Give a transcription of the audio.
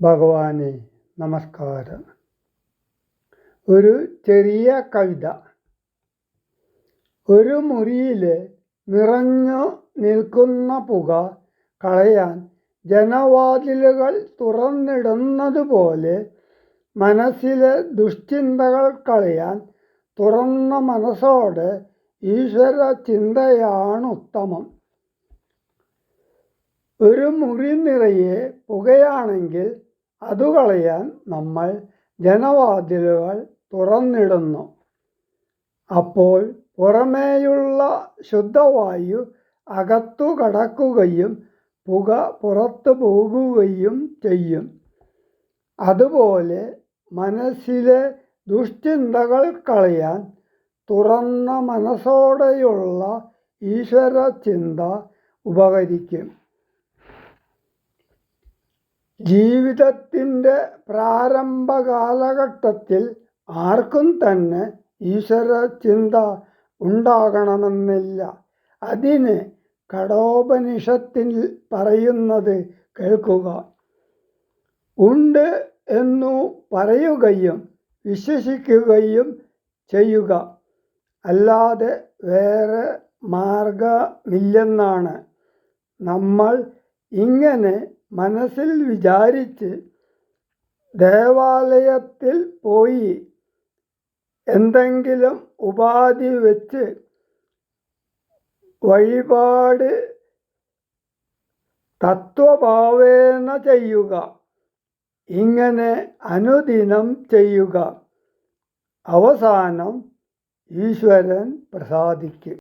ഭഗവാനെ നമസ്കാരം. ഒരു ചെറിയ കവിത. ഒരു മുറിയിൽ നിറഞ്ഞു നിൽക്കുന്ന പുക കളയാൻ ജനവാതിലുകൾ തുറന്നിടുന്നതുപോലെ മനസ്സിലെ ദുഷ്ചിന്തകൾ കളയാൻ തുറന്ന മനസ്സോടെ ഈശ്വര ചിന്തയാണ് ഉത്തമം ഒരു മുറി നിറയെ പുകയാണെങ്കിൽ അതു കളയാൻ നമ്മൾ ജനവാതിലുകൾ തുറന്നിടുന്നു. അപ്പോൾ പുറമേയുള്ള ശുദ്ധവായു അകത്തു കടക്കുകയും പുക പുറത്തു പോകുകയും ചെയ്യും. അതുപോലെ മനസ്സിലെ ദുഷ്ചിന്തകൾ കളയാൻ തുറന്ന മനസ്സോടെയുള്ള ഈശ്വര ചിന്ത ഉപകരിക്കും. ജീവിതത്തിന്റെ പ്രാരംഭ കാലഘട്ടത്തിൽ ആർക്കും തന്നെ ഈശ്വര ചിന്ത ഉണ്ടാകണമെന്നില്ല. അതിന് കഠോപനിഷത്തിൽ പറയുന്നത് കേൾക്കുക. ഉണ്ട് എന്നു പറയുകയും വിശ്വസിക്കുകയും ചെയ്യുക. അല്ലാതെ വേറെ മാർഗമില്ലെന്നാണ് നമ്മൾ ഇങ്ങനെ മനസ്സിൽ വിചാരിച്ച് ദേവാലയത്തിൽ പോയി എന്തെങ്കിലും ഉപാധി വെച്ച് വഴിപാട് തത്വഭാവേന ചെയ്യുക. ഇങ്ങനെ അനുദിനം ചെയ്യുക. അവസാനം ഈശ്വരൻ പ്രസാദിക്കും.